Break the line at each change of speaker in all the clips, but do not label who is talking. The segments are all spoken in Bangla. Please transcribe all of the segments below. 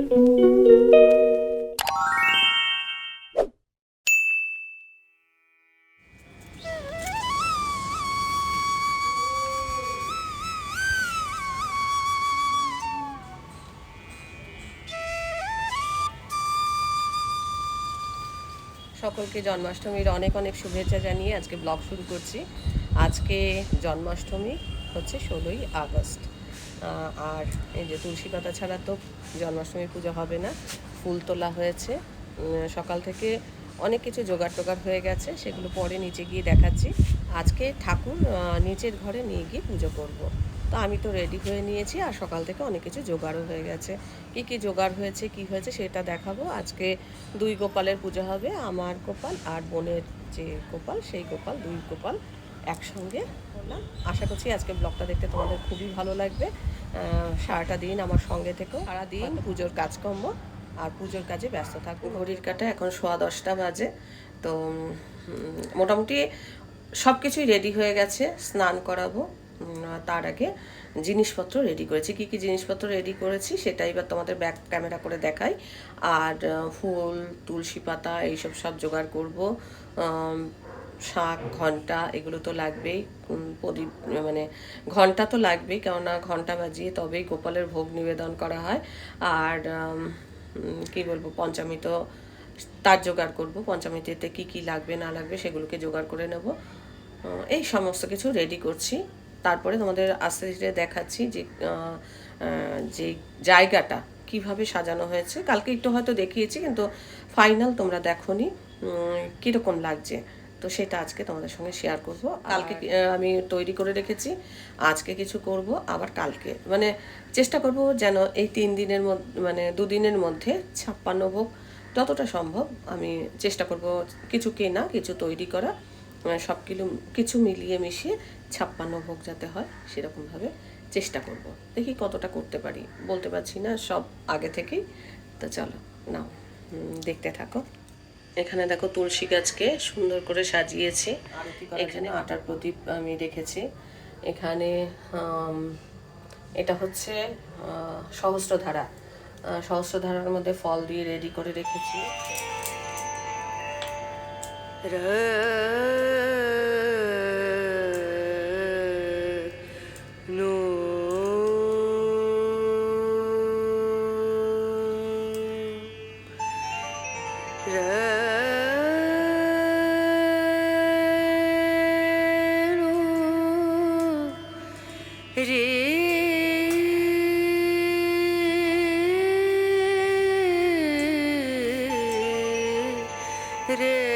সকলকে জন্মাষ্টমীর অনেক অনেক শুভেচ্ছা জানিয়ে আজকে ব্লগ শুরু করছি। আজকে জন্মাষ্টমী হচ্ছে ষোলোই আগস্ট। আর এই যে তুলসী পাতা ছাড়া তো জন্মাষ্টমী পুজো হবে না। ফুল তোলা হয়েছে। সকাল থেকে অনেক কিছু জোগাড় টোগাড় হয়ে গেছে, সেগুলো পরে নিচে গিয়ে দেখাচ্ছি। আজকে ঠাকুর নিচের ঘরে নিয়ে গিয়ে পুজো করব। তো আমি তো রেডি হয়ে নিয়েছি আর সকাল থেকে অনেক কিছু জোগাড়ও হয়ে গেছে। কি কি জোগাড় হয়েছে, কি হয়েছে সেটা দেখাবো। আজকে দুই গোপালের পুজো হবে, আমার গোপাল আর বোনের যে গোপাল, সেই গোপাল, দুই গোপাল একসঙ্গে করলাম। আশা করছি আজকে ব্লগটা দেখতে তোমাদের খুবই ভালো লাগবে। সারাটা দিন আমার সঙ্গে থেকো। সারাদিন পুজোর কাজকর্ম আর পুজোর কাজে ব্যস্ত থাকব ঘড়ির কাটা, এখন সোয়া দশটা বাজে। তো মোটামুটি সব কিছুই রেডি হয়ে গেছে, স্নান করাবো। তার আগে জিনিসপত্র রেডি করেছি। কি কি জিনিসপত্র রেডি করেছি সেটা এবার তোমাদের ব্যাক ক্যামেরা করে দেখাই। আর ফুল, তুলসী পাতা এইসব সব জোগাড় করব। শাঁখ ঘণ্টা এগুলো তো লাগবেই। প্রদীপ মানে ঘণ্টা তো লাগবেই, কেননা ঘণ্টা বাজিয়ে তবেই গোপালের ভোগ নিবেদন করা হয়। আর কি বলব, পঞ্চামৃত তার জোগাড় করব। পঞ্চামৃতিতে কি কি লাগবে, না লাগবে সেগুলোকে জোগাড় করে নেব। এই সমস্ত কিছু রেডি করছি। তারপরে তোমাদের আস্তে ধীরে দেখাচ্ছি যে যে জায়গাটা কীভাবে সাজানো হয়েছে। কালকে একটু হয়তো দেখিয়েছি, কিন্তু ফাইনাল তোমরা দেখো নি কীরকম লাগছে। তো সেটা আজকে তোমাদের সঙ্গে শেয়ার করব। কালকে আমি তৈরি করে রেখেছি। আজকে কিছু করব আবার কালকে। মানে চেষ্টা করব যেন এই তিন দিনের মধ্যে মানে দুদিনের মধ্যে ছাপ্পান্ন ভোগ যতটা সম্ভব আমি চেষ্টা করব কিছু কেনা কিছু তৈরি করা সব কিলো কিছু মিলিয়ে মিশিয়ে ছাপ্পান্ন ভোগ যাতে হয় সেরকমভাবে চেষ্টা করব। দেখি কতটা করতে পারি। বলতে পারছি না সব আগে থেকেই। তো চলো নাও দেখতে থাকো। এখানে দেখো তুলসী গাছকে সুন্দর করে সাজিয়েছি। এখানে আটার প্রদীপ আমি রেখেছি। এখানে এটা হচ্ছে আহ, সহস্রধারা। আহ, সহস্রধারার মধ্যে ফল দিয়ে রেডি করে রেখেছি।
রে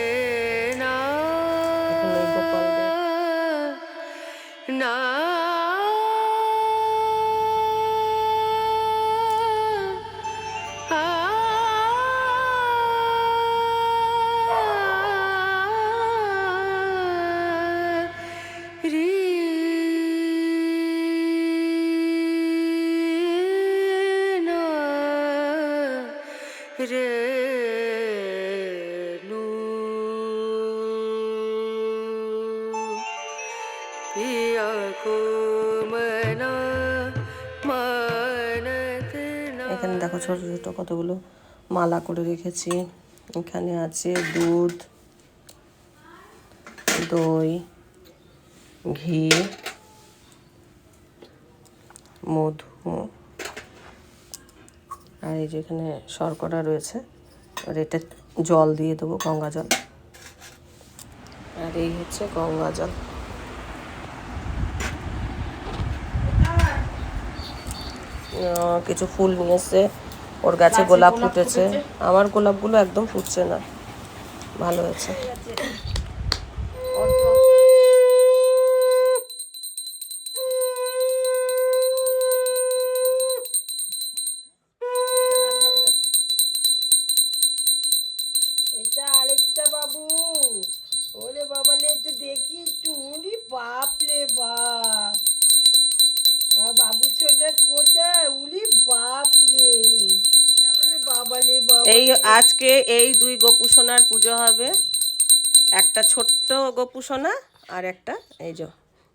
এখানে দেখো ছোট ছোট কতগুলো মালা করে রেখেছি। এখানে আছে দুধ, দই, ঘি, মধু, আর এই যে এখানে শর্করা রয়েছে। আর এটা জল দিয়ে দেবো গঙ্গা জল। আর এই হচ্ছে গঙ্গা জল। কিছু ফুল নিয়ে এসছে ওর গাছে গোলাপ ফুটেছে। আমার গোলাপগুলো একদম ফুটছে না। ভালো হয়েছে।
বাবু। ওরে বাবা লে একটু দেখি। একটু বাপ লে বাপ। বাবু ছোটা কোথায়? বাপ রে
এই আজকে এই দুই গোপুসোনার পুজো হবে। একটা ছোট্ট গোপুসোনা আর একটা এই যে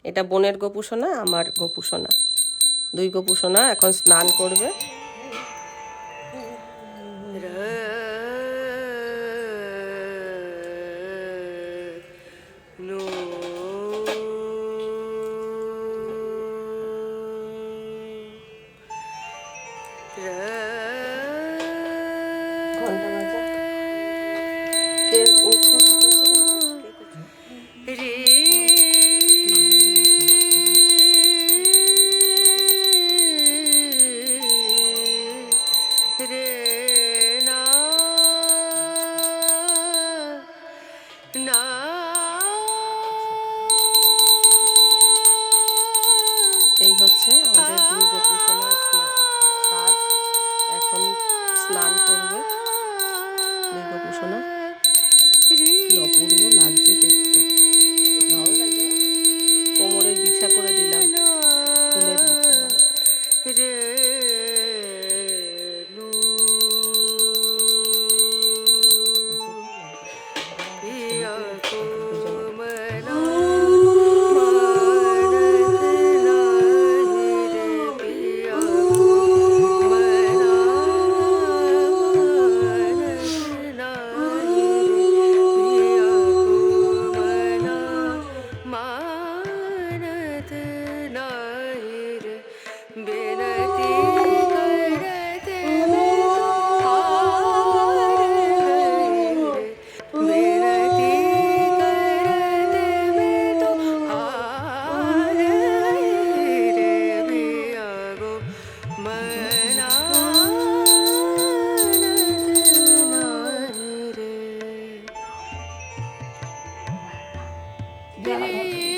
এটা বোনের গোপুসোনা আমার গোপুসোনা দুই গোপুসোনা এখন স্নান করবে। ঘণ্টা বাজা
রে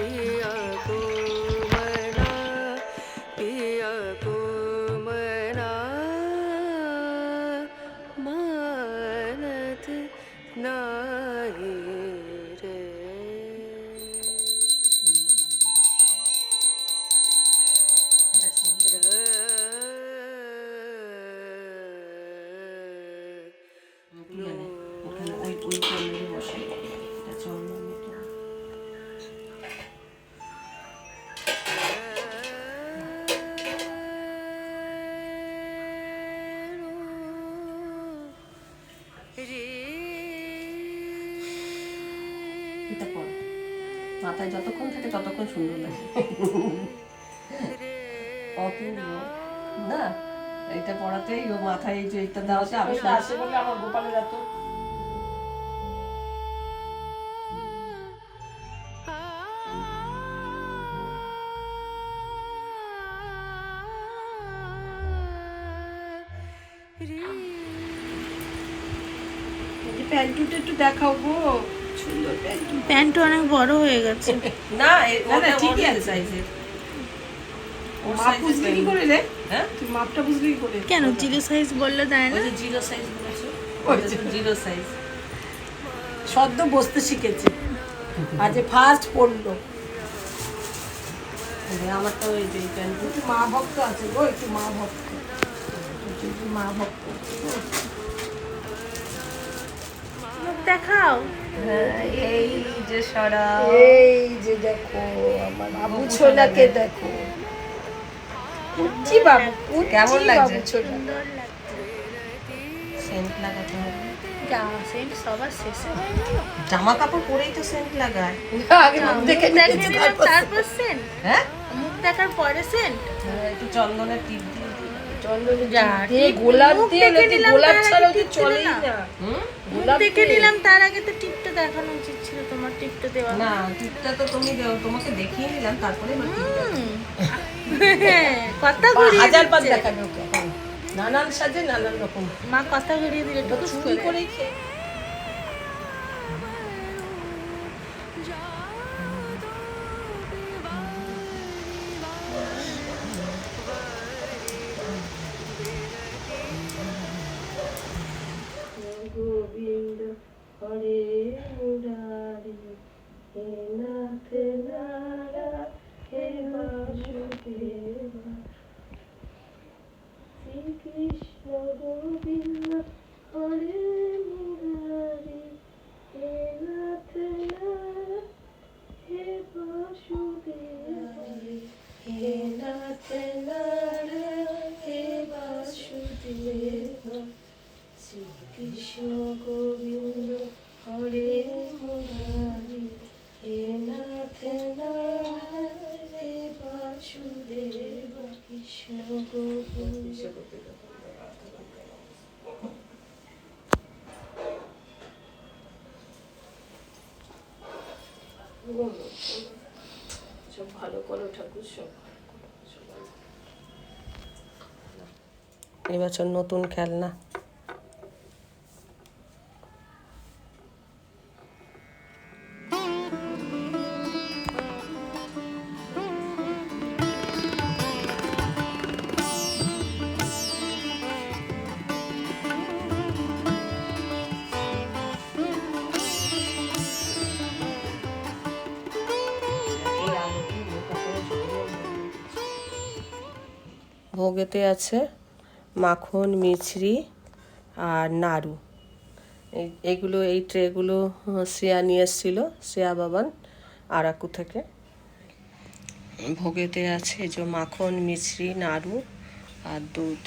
रे
থাকে ততক্ষণ সুন্দর লাগে। অপূর্ব। না এটা পড়াতেই ও মাথায় এই যে এটা দেওয়াতে আমি
আসে বলে আমার গোপালের এত। প্যান্টুটা একটু সুন্দর প্যান্টু
অনেক বড় হয়ে গেছে।
না ওটা
ঠিকই আছে।
সাইজের
মাপ বুঝলি কি করে রে?
হ্যাঁ?
তুই মাপটা বুঝলি কি করে?
কেন জিরো সাইজ বললে দেয় না?
ওই জিরো সাইজ বলেছ?
ওই
তো জিরো সাইজ
সদ্য বসতে শিখেছে। আজ ফার্স্ট পড়ল।
আমার তো ওই যে প্যান্ট
মা ভক্ত আছে গো একটু মা ভক্ত। মা ভক্ত।
মুখ দেখাও।
এই যে সারা।
এই যে দেখো আমার বাবু ছোলাকে দেখো। কুচি বাবু
কেমন লাগছে?
ছোলা।
সুন্দর লাগছে।
সেন্ট লাগাতে হবে।
জামা সেন্ট সবার শেষে
জামা কাপড় পরেই তো সেন্ট লাগায়।
আগে মুখ দেখে তারপর
সেন্ট।
হ্যাঁ?
মুখ দেখার পরে সেন্ট।
হ্যাঁ, একটু চন্দনের টিপ
গোলাপ গোলাপ
তার আগে
তো চলেই
না।
না।
হুম?
মুখ
গোলাপ
দেখে নিলাম তার আগে তো টিপটা দেখানো উচিত ছিল তোমার টিপটা দেওয়া
না টিপটা তো তুমি দেও তোমাকে দেখিয়ে নিলাম তারপরে।
কথা ঘুরিয়ে
হাজার বার এখন। নানান সাজে নানান রকম।
মা কথা ঘুরিয়ে দিলে
হরে মুরারি, হে নাথ নারা হে বাসুদেবা শ্রীকৃষ্ণ গোবিন্দ, হরে মুরারি, হে নাথ হে বাসুদেবা হে নাথ নারা
এবছর নতুন খেলনা। ভোগেতে আছে মাখন, মিছরি আর নাড়ু। এগুলো, এই ট্রেগুলো শ্রেয়া নিয়ে এসেছিল, শ্রেয়া বাবান, আরাকু থেকে। ভোগেতে আছে যে মাখন, মিছরি, নাড়ু আর দুধ।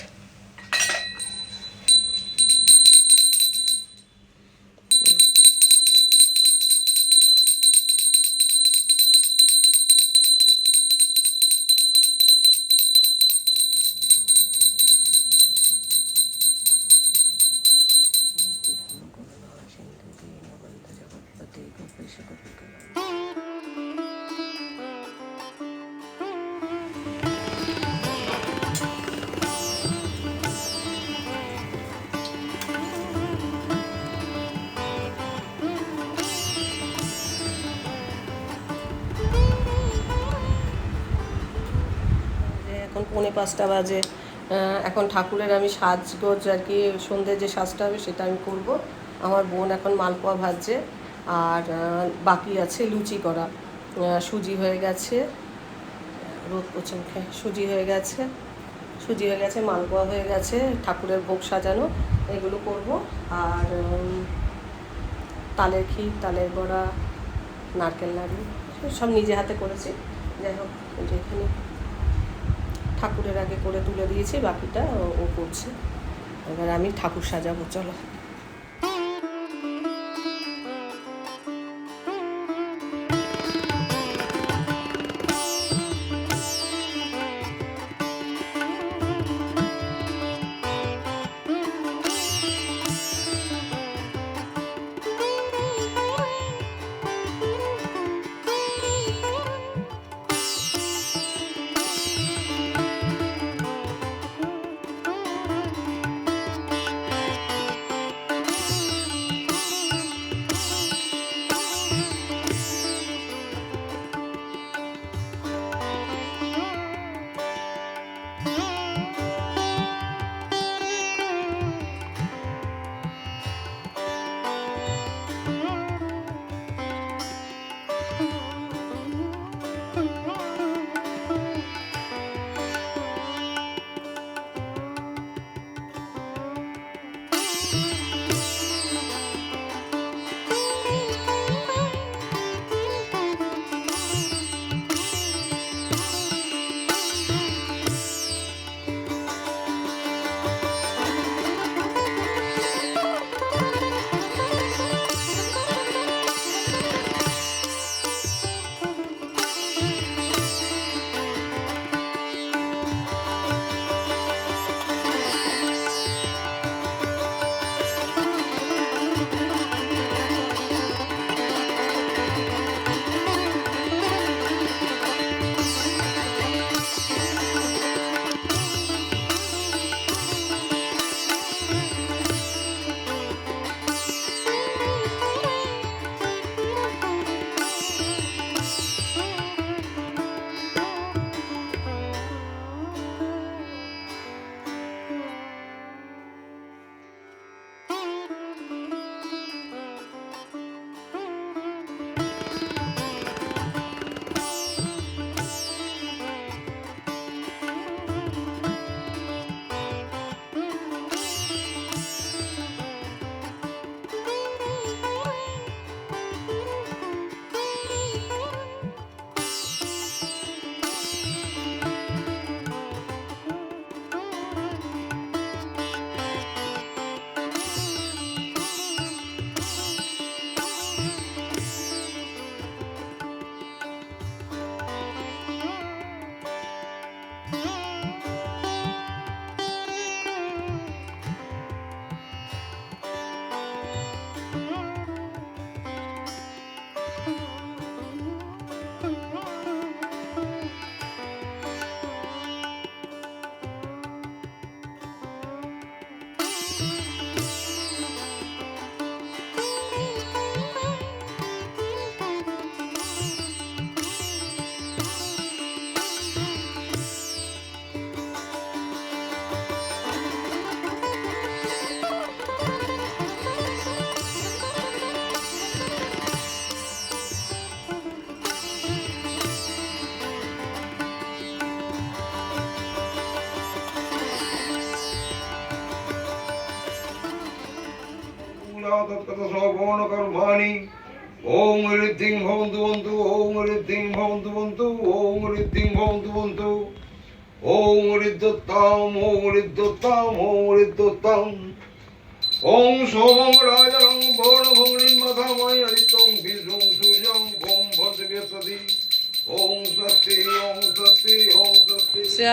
পাঁচটা বাজে। এখন ঠাকুরের আমি সাজগোজ আর কি সন্ধ্যে যে সাজটা হবে সেটা আমি করব। আমার বোন এখন মালপোয়া ভাজছে আর বাকি আছে লুচি করা। সুজি হয়ে গেছে। রোদ মুখে। সুজি হয়ে গেছে। সুজি হয়ে গেছে, মালপোয়া হয়ে গেছে, ঠাকুরের ভোগ সাজানো, এগুলো করব। আর তালের ক্ষীর, তালের বড়া, নারকেল নাড়ু সব নিজে হাতে করেছি। যাই হোক, এই যে এখানে। ঠাকুরের আগে করে তুলে দিয়েছি বাকিটা ও- করছে। এবার আমি ঠাকুর সাজাবো চলো।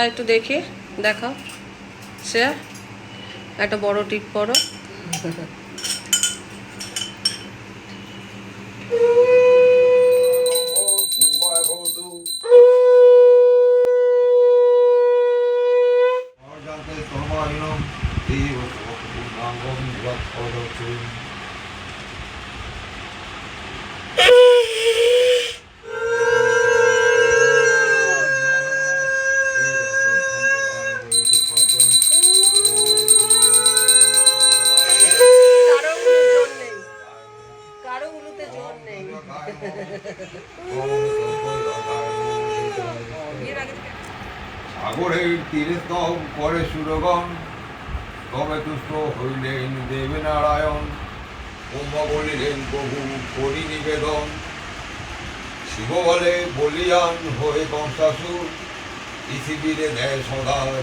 একটু দেখি দেখা শ্রেয়া একটা বড় টিপ পরো
Woo!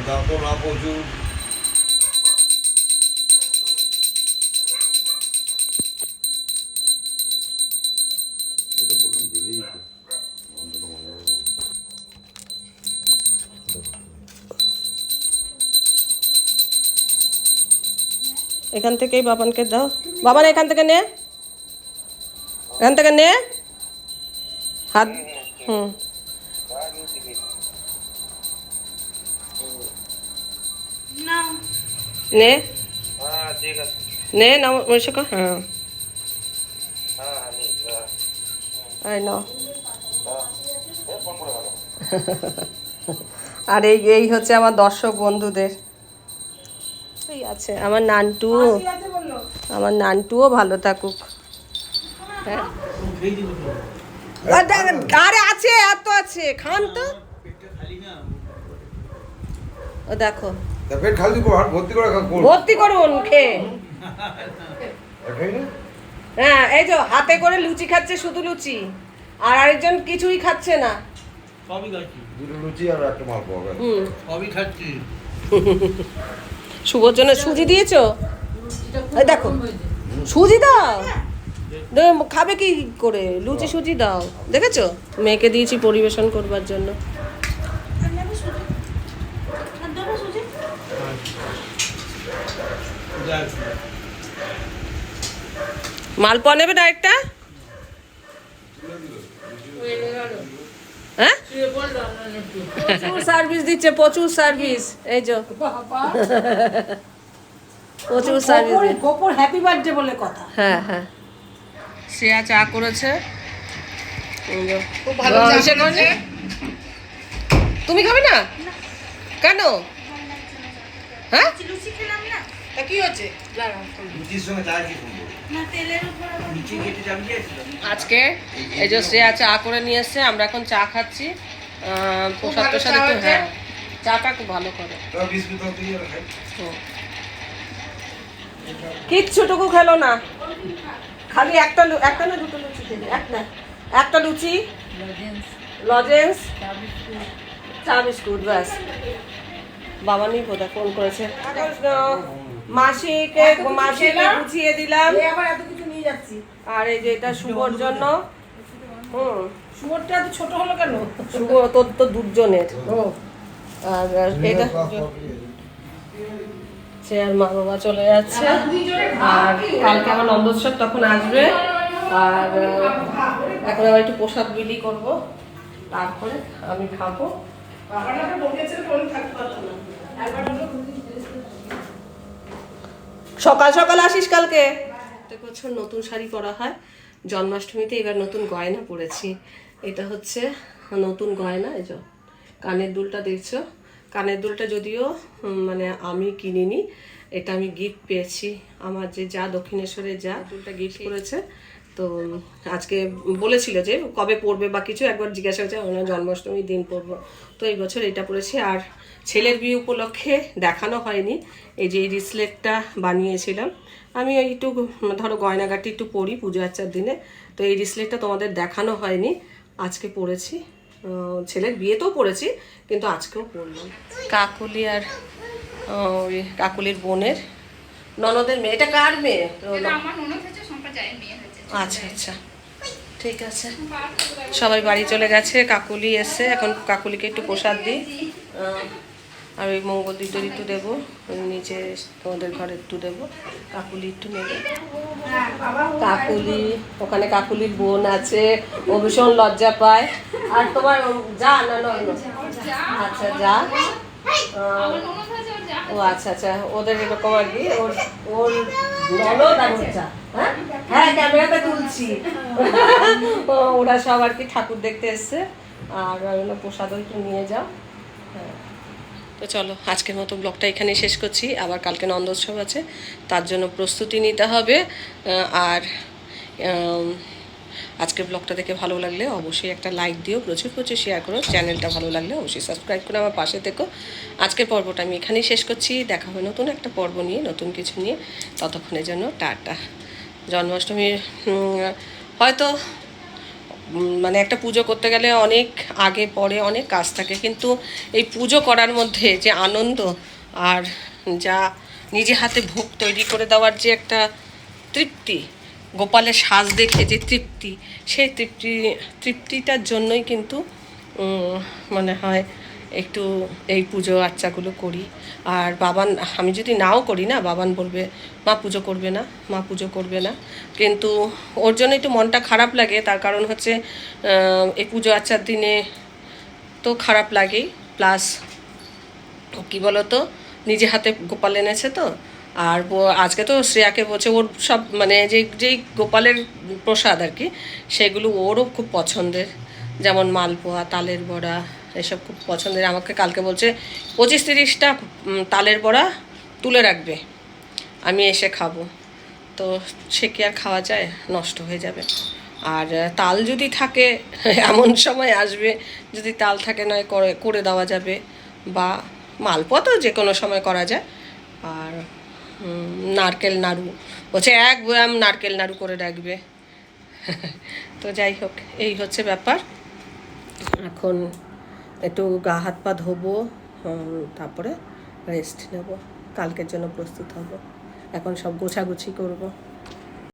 সদা যাতনা প্রচুর যেটা বললাম জেলেই তো গন্ধটা বন্ধ হবে।
এখান থেকেই বাবানকে দাও। বাবান, এখান থেকে নে। এখান থেকে নে। হাত হুম।
নে।
নে নাও মনীষা হ্যাঁ। এই নাও। আর এই এই হচ্ছে আমার দর্শক বন্ধুদের। এই আছে আমার নানটু। আমার নানটুও ভালো থাকুক। হ্যাঁ। আর আছে এত আছে। খান তো। ও দেখো।
পেট খালি করে ভর্তি করে খা
ভর্তি করুন খেয়ে হ্যাঁ এই যে হাতে করে লুচি খাচ্ছে শুধু লুচি আর আরেকজন কিছুই খাচ্ছে না।
সবই খাচ্ছি।
দুটো লুচি আর একটা মাল পাওয়া গেল।
সবই খাচ্ছি।
শুভর জন্য সুজি দিয়েছ? দেখো সুজি দাও। খাবে কি করে? লুচি সুজি দাও। দেখেছ? মেয়েকে দিয়েছি পরিবেশন করবার জন্য
আর নেবে সুজি আর দেবো সুজি
দেখ
মালপোয়া নেবে একটা হ্যাঁ? প্রচুর সার্ভিস দিচ্ছে প্রচুর সার্ভিস এই যে। প্রচুর সার্ভিস
গোপর হ্যাপি বার্থডে বলে কথা।
হ্যাঁ হ্যাঁ। শ্রেয়া চা করেছে? তুমি খাবে না? কেন? হ্যাঁ?
লুচি খেলাম না।
তা কি হচ্ছে? আজকে এই যে শ্রেয়া চা করে নিয়ে এসছে আমরা এখন চা খাচ্ছি। প্রসাদ প্রসাদ একটু হ্যাঁ চাটা খুব ভালো করে। হুম। কিচ্ছুটুকু খেলো না। খালি একটা একটা না দুটো লুচি খেলে? একটা একটা লুচি লজেন্স। চা বিস্কুট ব্যাস। বাবা নেই বোধহয় ফোন করেছে। মাসিকে মাসিকে গুছিয়ে দিলাম।
আবার এত কিছু নিয়ে যাচ্ছি।
আর এই যে এটা শুভর জন্য। হুম।
শুয়োরটা এত ছোট হলো কেন?
শুভ তোর তো দুজনের। আর এটা সে আর মা বাবা চলে যাচ্ছে। আর কালকে আমার নন্দোৎসব তখন আসবে। আর এখন আবার একটু প্রসাদ বিলি করব। তারপরে আমি খাব। সকাল সকাল আসিস কালকে? প্রত্যেক বছর নতুন শাড়ি পরা হয়। জন্মাষ্টমীতে এবার নতুন গয়না পরেছি। এটা হচ্ছে নতুন গয়না এই কানের দুলটা দেখছ? কানের দুলটা যদিও মানে আমি কিনিনি এটা আমি গিফট পেয়েছি। আমার যে যা দক্ষিণেশ্বরে যা দুলটা গিফট করেছে। তো আজকে বলেছিল যে কবে পড়বে বা কিছু একবার জিজ্ঞাসা হয়েছে ওনার জন্মাষ্টমীর দিন পড়ব। তো এই বছর এটা পড়েছি। আর ছেলের বিয়ে উপলক্ষে দেখানো হয়নি। এই যে এই রিসলেটটা বানিয়েছিলাম। আমি একটু ধরো গয়নাগাটি একটু পড়ি পুজো আচ্চার দিনে। তো এই রিসলেটটা তোমাদের দেখানো হয়নি। আজকে পড়েছি। ছেলের বিয়েতেও পড়েছি, কিন্তু আজকেও পড়লাম। কাকুলি আর ওই কাকুলির বোনের, ননদের মেয়ে। এটা কার মেয়ে?
আমার হচ্ছে মেয়ে
আচ্ছা আচ্ছা। ঠিক আছে। সবাই বাড়ি চলে গেছে কাকুলি এসে এখন কাকুলিকে একটু প্রসাদ দিই। আর ওই মঙ্গল একটু দেবো নিচে তোমাদের ঘরে একটু দেবো। কাকুলি একটু নেবে। কাকুলি ওখানে কাকুলির বোন আছে ও ভীষণ লজ্জা পায়। আর তোমার যা না আচ্ছা যা। ও আচ্ছা আচ্ছা ওদের এরকম আর কি ওর ওর যা, হ্যাঁ? হ্যাঁ তুলছি। ওরা সব আর কি ঠাকুর দেখতে এসছে। আর ওগুলো প্রসাদও একটু নিয়ে যাও। হ্যাঁ। তো চলো, আজকের মতো ব্লগটা এখানে শেষ করছি। আবার কালকে নন্দোৎসব আছে, তার জন্য প্রস্তুতি নিতে হবে। আর আজকের ব্লগটা দেখে ভালো লাগলে অবশ্যই একটা লাইক দিও, প্রচুর প্রচুর শেয়ার করো। চ্যানেলটা ভালো লাগলে অবশ্যই সাবস্ক্রাইব করে আমার পাশে থেকো। আজকের পর্বটা আমি এখানেই শেষ করছি। দেখা হবে নতুন একটা পর্ব নিয়ে, নতুন কিছু নিয়ে। ততক্ষণের জন্য টাটা। জন্মাষ্টমীর হয়তো মানে একটা পুজো করতে গেলে অনেক আগে, পরে অনেক কাজ থাকে, কিন্তু এই পুজো করার মধ্যে যে আনন্দ আর যা নিজে হাতে ভোগ তৈরি করে দেওয়ার যে একটা তৃপ্তি, গোপালের সাজ দেখে যে তৃপ্তি, সেই তৃপ্তি, তৃপ্তিটার জন্যই কিন্তু মনে হয় একটু এই পুজো আচ্চাগুলো করি। আর বাবান, আমি যদি নাও করি না, বাবান বলবে, মা পুজো করবে না, মা পুজো করবে না। কিন্তু ওর জন্য একটু মনটা খারাপ লাগে, তার কারণ হচ্ছে এই পুজো আচ্চার দিনে তো খারাপ লাগেই। প্লাস, কি বলতো, নিজে হাতে গোপাল এনেছে তো, আর আজকে তো শ্রেয়াকে বলছে, ওর সব মানে যে যেই গোপালের প্রসাদ আর কি, সেগুলো ওরও খুব পছন্দের। যেমন মালপোয়া, তালের বড়া এসব খুব পছন্দের। আমাকে কালকে বলছে, পঁচিশ তিরিশটা তালের বড়া তুলে রাখবে। আমি এসে খাব। তো সে কি আর খাওয়া যায়? নষ্ট হয়ে যাবে। আর তাল যদি থাকে, এমন সময় আসবে, যদি তাল থাকে নয়, করে করে দেওয়া যাবে। বা মালপোয়া তো যে কোনো সময় করা যায়। আর নারকেল নাড়ু। বলছে, এক বয়াম নারকেল নাড়ু করে রাখবে। তো যাই হোক, এই হচ্ছে ব্যাপার। এখন একটু গা হাত পা ধোবো তারপরে রেস্ট নেব। কালকের জন্য প্রস্তুত হব। এখন সব গোছাগুছি করব।